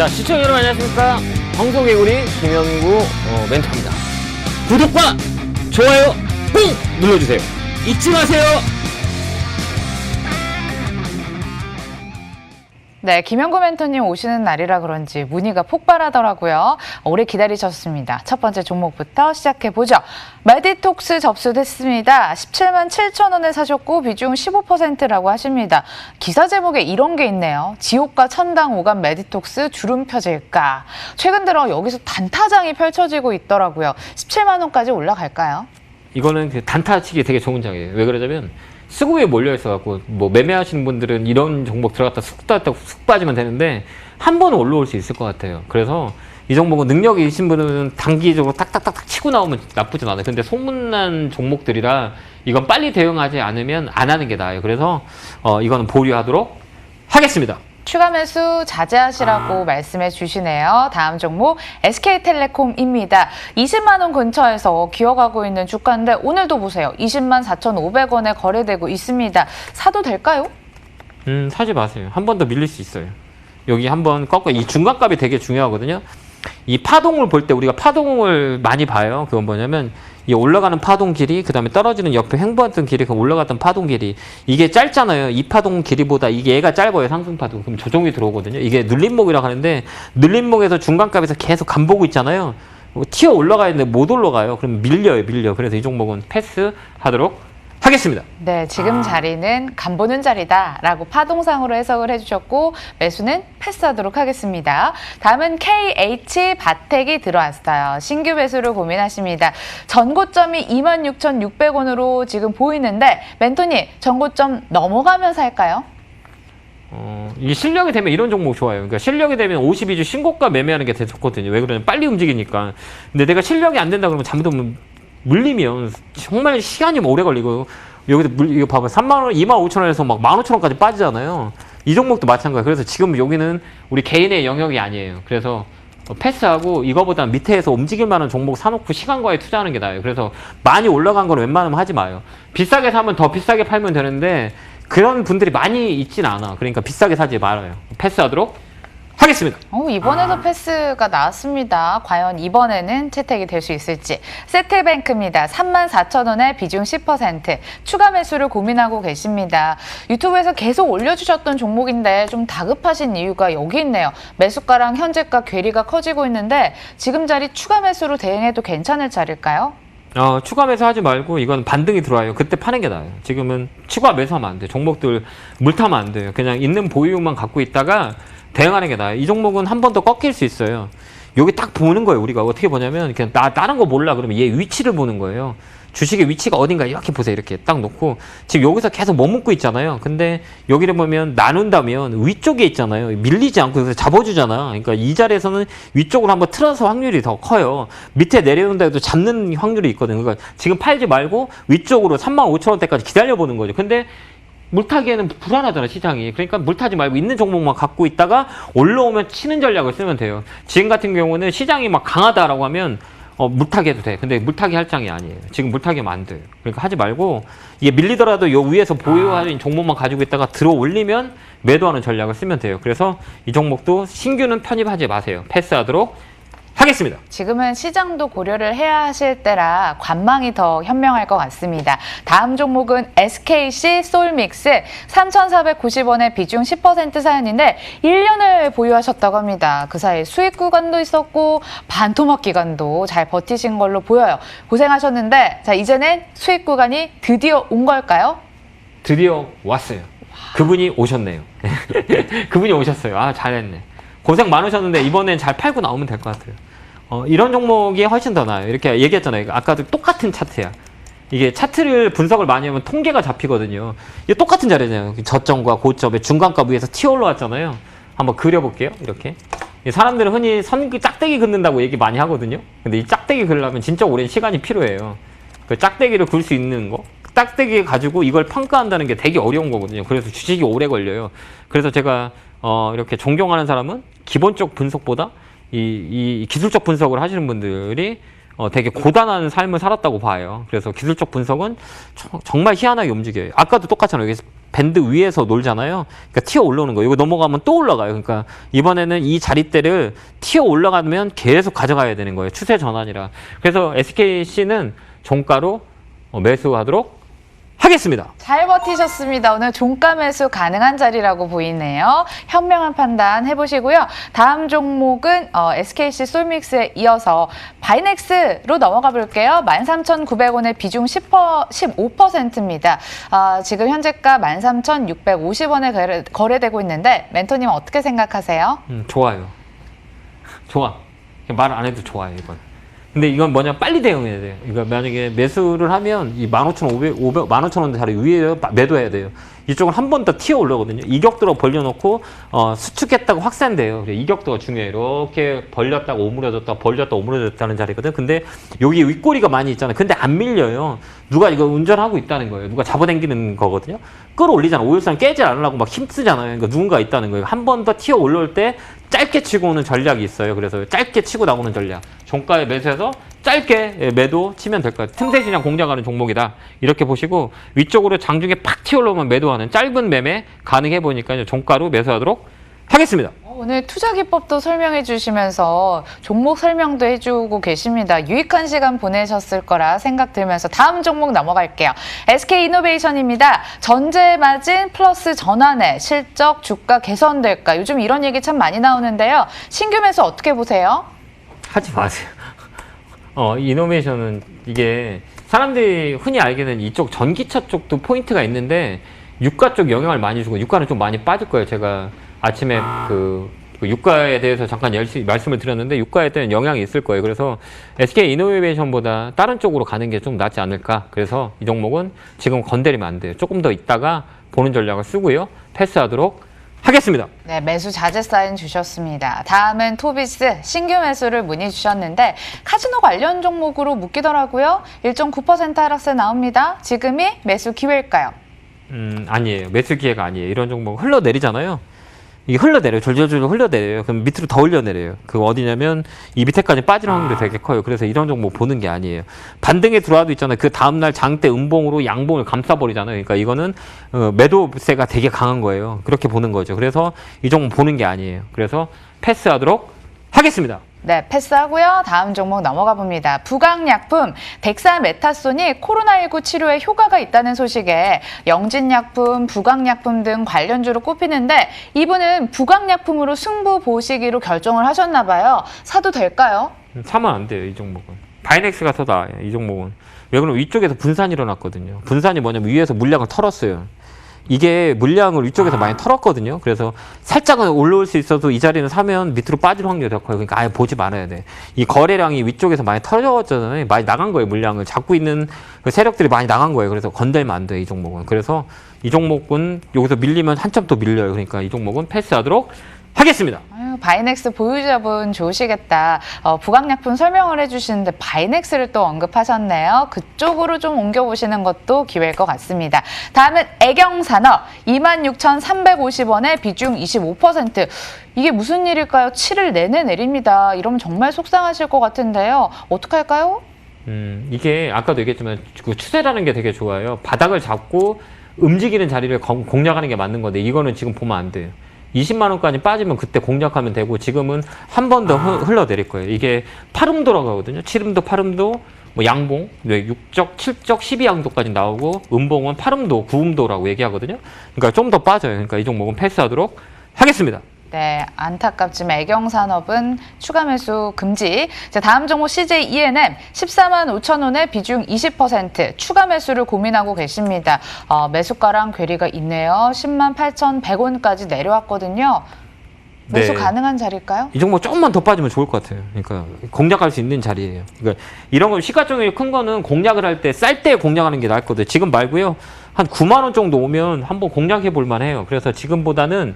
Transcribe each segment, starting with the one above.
자, 시청자 여러분 안녕하십니까? 황소개구리 김영구 어, 멘토입니다. 구독과 좋아요 꾹 눌러주세요. 잊지 마세요. 네, 김영구 멘토님 오시는 날이라 그런지 문의가 폭발하더라고요. 오래 기다리셨습니다. 첫 번째 종목부터 시작해 보죠. 메디톡스 접수됐습니다. 17만 7천 원에 사셨고 비중 15%라고 하십니다. 기사 제목에 이런 게 있네요. 지옥과 천당 오간 메디톡스 주름 펴질까? 최근 들어 여기서 단타장이 펼쳐지고 있더라고요. 17만 원까지 올라갈까요? 이거는 그 단타 치기 되게 좋은 장이에요. 왜 그러냐면 수급에 몰려 있어갖고 뭐 매매하시는 분들은 이런 종목 들어갔다 쑥 들어갔다 쑥 빠지면 되는데 한 번은 올라올 수 있을 것 같아요. 그래서 이 종목은 능력이 있으신 분은 단기적으로 딱딱딱딱 치고 나오면 나쁘진 않아요. 근데 소문난 종목들이라 이건 빨리 대응하지 않으면 안 하는 게 나아요. 그래서 어, 이거는 보류하도록 하겠습니다. 추가 매수 자제하시라고 말씀해 주시네요. 다음 종목 SK텔레콤입니다. 20만 원 근처에서 기어가고 있는 주가인데 오늘도 보세요. 20만 4,500원에 거래되고 있습니다. 사도 될까요? 음, 사지 마세요. 한 번 더 밀릴 수 있어요. 여기 한번 꺾어. 이 중간값이 되게 중요하거든요. 이 파동을 볼 때 우리가 파동을 많이 봐요. 그건 뭐냐면 이 올라가는 파동 길이, 그 다음에 떨어지는 옆에 횡보했던 길이, 그 올라갔던 파동 길이. 이게 짧잖아요. 이 파동 길이보다 이게 얘가 짧아요. 상승 파동. 그럼 조정이 들어오거든요. 이게 눌림목이라고 하는데 눌림목에서 중간값에서 계속 간 보고 있잖아요. 뭐 튀어 올라가야 되는데 못 올라가요. 그럼 밀려요, 밀려. 그래서 이 종목은 패스하도록 하겠습니다. 네, 지금 자리는 간 보는 자리다라고 파동상으로 해석을 해주셨고 매수는 패스하도록 하겠습니다. 다음은 KH 바텍이 들어왔어요. 신규 매수를 고민하십니다. 전고점이 26,600원으로 지금 보이는데 멘토님 전고점 넘어가면 살까요? 어, 이게 실력이 되면 이런 종목 좋아요. 그러니까 실력이 되면 52주 신고가 매매하는 게 되게 좋거든요. 왜 그러냐면 빨리 움직이니까. 근데 내가 실력이 안 된다 그러면 잘못하면 물리면 정말 시간이 오래 걸리고 여기서 물, 이거 봐봐. 3만 원, 2만 5천 원에서 막 15,000 원까지 빠지잖아요. 이 종목도 마찬가지예요. 그래서 지금 여기는 우리 개인의 영역이 아니에요. 그래서 어, 패스하고 이거보다 밑에서 움직일 만한 종목 사놓고 시간과에 투자하는 게 나아요. 그래서 많이 올라간 건 웬만하면 하지 마요. 비싸게 사면 더 비싸게 팔면 되는데 그런 분들이 많이 있진 않아. 그러니까 비싸게 사지 말아요. 패스하도록 하겠습니다. 어, 이번에도 패스가 나왔습니다. 과연 이번에는 채택이 될 수 있을지. 세트뱅크입니다. 34,000원에 비중 10%. 추가 매수를 고민하고 계십니다. 유튜브에서 계속 올려주셨던 종목인데 좀 다급하신 이유가 여기 있네요. 매수가랑 현재가 괴리가 커지고 있는데 지금 자리 추가 매수로 대응해도 괜찮을 자리일까요? 어, 추가 매수 하지 말고 이건 반등이 들어와요. 그때 파는 게 나아요. 지금은 추가 매수하면 안 돼요. 종목들 물 타면 안 돼요. 그냥 있는 보유만 갖고 있다가 대응하는 게 나아요. 이 종목은 한 번 더 꺾일 수 있어요. 여기 딱 보는 거예요. 우리가 어떻게 보냐면 그냥 나 다른 거 몰라 그러면 얘 위치를 보는 거예요. 주식의 위치가 어딘가 이렇게 보세요. 이렇게 딱 놓고 지금 여기서 계속 머뭇고 있잖아요. 근데 여기를 보면 나눈다면 위쪽에 있잖아요. 밀리지 않고 여기서 잡아주잖아. 그러니까 이 자리에서는 위쪽으로 한번 틀어서 확률이 더 커요. 밑에 내려온다 해도 잡는 확률이 있거든요. 그러니까 지금 팔지 말고 위쪽으로 3만 5천 원대까지 기다려보는 거죠. 근데 물타기에는 불안하잖아 시장이. 그러니까 물타지 말고 있는 종목만 갖고 있다가 올라오면 치는 전략을 쓰면 돼요. 지금 같은 경우는 시장이 막 강하다라고 하면 어, 물타기 해도 돼. 근데 물타기 할 장이 아니에요. 지금 물타기 하면 안 돼요 그러니까 하지 말고 이게 밀리더라도 요 위에서 보유하는 종목만 가지고 있다가 들어 올리면 매도하는 전략을 쓰면 돼요. 그래서 이 종목도 신규는 편입하지 마세요. 패스하도록 하겠습니다 지금은 시장도 고려를 해야 하실 때라 관망이 더 현명할 것 같습니다. 다음 종목은 SKC 솔믹스 3,490원에 비중 10% 사연인데 1년을 보유하셨다고 합니다. 그 사이 수익 구간도 있었고 반토막 기간도 잘 버티신 걸로 보여요. 고생하셨는데 자 이제는 수익 구간이 드디어 온 걸까요? 드디어 왔어요. 그분이 오셨네요. 그분이 오셨어요. 아, 잘했네. 고생 많으셨는데 이번엔 잘 팔고 나오면 될 것 같아요. 어, 이런 종목이 훨씬 더 나아요. 이렇게 얘기했잖아요. 아까도 똑같은 차트야. 이게 차트를 분석을 많이 하면 통계가 잡히거든요. 이게 똑같은 자리잖아요. 저점과 고점의 중간값 위에서 튀어 올라왔잖아요. 한번 그려볼게요. 이렇게. 이 사람들은 흔히 선 짝대기 긋는다고 얘기 많이 하거든요. 근데 이 짝대기 그리려면 진짜 오랜 시간이 필요해요. 그 짝대기를 굴 수 있는 거. 짝대기 가지고 이걸 평가한다는 게 되게 어려운 거거든요. 그래서 주식이 오래 걸려요. 그래서 제가 어, 이렇게 존경하는 사람은 기본적 분석보다 이, 이 기술적 분석을 하시는 분들이 어, 되게 고단한 삶을 살았다고 봐요. 그래서 기술적 분석은 저- 정말 희한하게 움직여요. 아까도 똑같잖아요. 여기 밴드 위에서 놀잖아요. 그러니까 튀어 올라오는 거예요. 이거 넘어가면 또 올라가요. 그러니까 이번에는 이 자리대를 튀어 올라가면 계속 가져가야 되는 거예요. 추세 전환이라. 그래서 SKC는 종가로 어, 매수하도록 하겠습니다. 잘 버티셨습니다. 오늘 종가 매수 가능한 자리라고 보이네요. 현명한 판단 해보시고요. 다음 종목은 어, SKC 솔믹스에 이어서 바이넥스로 넘어가 볼게요. 13,900원의 비중 10%, 15%입니다. 아, 지금 현재가 13,650원에 거래, 거래되고 있는데 멘토님 어떻게 생각하세요? 음, 좋아요. 좋아. 말 안 해도 좋아요, 이건. 근데 이건 뭐냐, 빨리 대응해야 돼요. 이거 만약에 매수를 하면 이 15,500, 500, 15,000원 자리 위에 매도해야 돼요. 이쪽은 한 번 더 튀어 올라오거든요. 이격도로 벌려놓고, 어, 수축했다고 확산돼요. 이격도가 중요해요. 이렇게 벌렸다가 오므려졌다, 벌렸다 오므려졌다는 자리거든. 근데 여기 윗꼬리가 많이 있잖아요. 근데 안 밀려요. 누가 이거 운전하고 있다는 거예요. 누가 잡아당기는 거거든요. 끌어올리잖아. 오일산 깨지 않으려고 막 힘쓰잖아요. 그러니까 누군가 있다는 거예요. 한 번 더 튀어 올라올 때 짧게 치고 오는 전략이 있어요. 그래서 짧게 치고 나오는 전략. 종가에 매수해서 짧게 예, 매도 치면 될것 같아요. 틈새 시장 공략하는 종목이다. 이렇게 보시고 위쪽으로 장중에 팍 튀어 올라오면 매도하는 짧은 매매 가능해 보니까요. 종가로 매수하도록 하겠습니다. 어, 오늘 투자 기법도 설명해 주시면서 종목 설명도 해주고 계십니다. 유익한 시간 보내셨을 거라 생각 들면서 다음 종목 넘어갈게요. SK 이노베이션입니다. 전제 마진 플러스 전환에 실적 주가 개선될까? 요즘 이런 얘기 참 많이 나오는데요. 신규 매수 어떻게 보세요? 하지 마세요. 어, 이노베이션은 이게 사람들이 흔히 알기는 이쪽 전기차 쪽도 포인트가 있는데 유가 쪽 영향을 많이 주고 유가는 좀 많이 빠질 거예요. 제가 아침에 그, 그 유가에 대해서 잠깐 열심히 말씀을 드렸는데 유가에 대한 영향이 있을 거예요. 그래서 SK 이노베이션보다 다른 쪽으로 가는 게 좀 낫지 않을까. 그래서 이 종목은 지금 건드리면 안 돼요. 조금 더 있다가 보는 전략을 쓰고요. 패스하도록 하겠습니다. 네, 매수 자재 사인 주셨습니다. 다음은 토비스 신규 매수를 문의 주셨는데 카지노 관련 종목으로 묶이더라고요. 1.9% 하락세 나옵니다. 지금이 매수 기회일까요? 음, 아니에요. 매수 기회가 아니에요. 이런 종목 흘러내리잖아요. 이게 흘러내려요. 졸졸졸 흘러내려요. 그럼 밑으로 더 흘려내려요. 그 어디냐면 이 밑에까지 빠지는 확률이 되게 커요. 그래서 이런 종목 보는 게 아니에요. 반등에 들어와도 있잖아요. 그 다음날 장대 음봉으로 양봉을 감싸버리잖아요. 그러니까 이거는 어, 매도세가 되게 강한 거예요. 그렇게 보는 거죠. 그래서 이 종목 보는 게 아니에요. 그래서 패스하도록 하겠습니다. 네, 패스하고요. 다음 종목 넘어가 봅니다. 부강약품 덱사메타손이 코로나19 치료에 효과가 있다는 소식에 영진약품, 부강약품 등 관련주로 꼽히는데 이분은 부강약품으로 승부 보시기로 결정을 하셨나 봐요. 사도 될까요? 사면 안 돼요. 이 종목은. 바이넥스가 더 나아요. 이 종목은. 왜 그러면 위쪽에서 분산이 일어났거든요. 분산이 뭐냐면 위에서 물량을 털었어요. 이게 물량을 위쪽에서 많이 털었거든요. 그래서 살짝은 올라올 수 있어도 이 자리는 사면 밑으로 빠질 확률이 더 커요. 그러니까 아예 보지 말아야 돼. 이 거래량이 위쪽에서 많이 털렸잖아요. 많이 나간 거예요. 물량을 잡고 있는 그 세력들이 많이 나간 거예요. 그래서 건들면 안 돼. 이 종목은. 그래서 이 종목은 여기서 밀리면 한참 또 밀려요. 그러니까 이 종목은 패스하도록 하겠습니다. 바이넥스 보유자분 좋으시겠다. 어, 부강약품 설명을 해주시는데 바이넥스를 또 언급하셨네요. 그쪽으로 좀 옮겨보시는 것도 기회일 것 같습니다. 다음은 애경산업 26,350원에 비중 25%. 이게 무슨 일일까요? 7일 내내 내립니다. 이러면 정말 속상하실 것 같은데요. 어떡할까요? 음, 이게 아까도 얘기했지만 그 추세라는 게 되게 좋아요. 바닥을 잡고 움직이는 자리를 공- 공략하는 게 맞는 건데 이거는 지금 보면 안 돼요. 20만 원까지 빠지면 그때 공략하면 되고 지금은 한 번 더 흘러내릴 거예요. 이게 팔음 돌아가거든요. 7음도, 8음도, 뭐 양봉, 네, 6적, 7적, 12양도까지 나오고 음봉은 8음도, 9음도라고 얘기하거든요. 그러니까 좀 더 빠져요. 그러니까 이 종목은 패스하도록 하겠습니다. 네, 안타깝지만 애경산업은 추가 매수 금지. 자, 다음 종목 CJ ENM 14만 5천 원에 비중 20% 추가 매수를 고민하고 계십니다. 어, 매수가랑 괴리가 있네요. 10만 8천 100원까지 내려왔거든요. 매수 네. 가능한 자리일까요? 이 종목 조금만 더 빠지면 좋을 것 같아요. 그러니까 공략할 수 있는 자리예요. 그러니까 이런 거 시가총액이 큰 거는 공략을 할 때 쌀 때 공략하는 게 나을 거든요. 지금 말고요. 한 9만 원 정도 오면 한번 공략해 볼 만해요. 그래서 지금보다는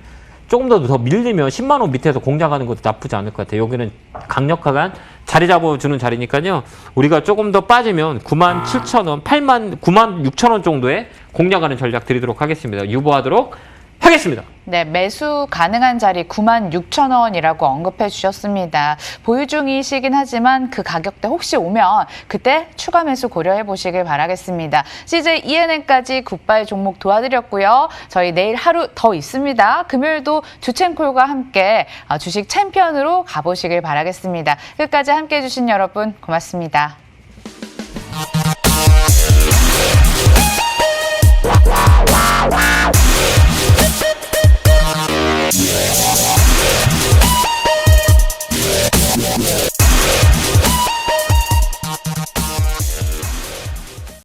조금 더 더 밀리면 10만 원 밑에서 공략하는 것도 나쁘지 않을 것 같아요. 여기는 강력하간 자리 잡아주는 자리니까요. 우리가 조금 더 빠지면 9만 7천 원, 8만 9만 6천 원 정도에 공략하는 전략 드리도록 하겠습니다. 유보하도록 하겠습니다. 네, 매수 가능한 자리 9만 6천 원이라고 언급해 주셨습니다. 보유 중이시긴 하지만 그 가격대 혹시 오면 그때 추가 매수 고려해 보시길 바라겠습니다. CJ ENN까지 굿바이 종목 도와드렸고요. 저희 내일 하루 더 있습니다. 금요일도 주첸콜과 함께 어, 주식 챔피언으로 가보시길 바라겠습니다. 끝까지 함께 해주신 여러분 고맙습니다.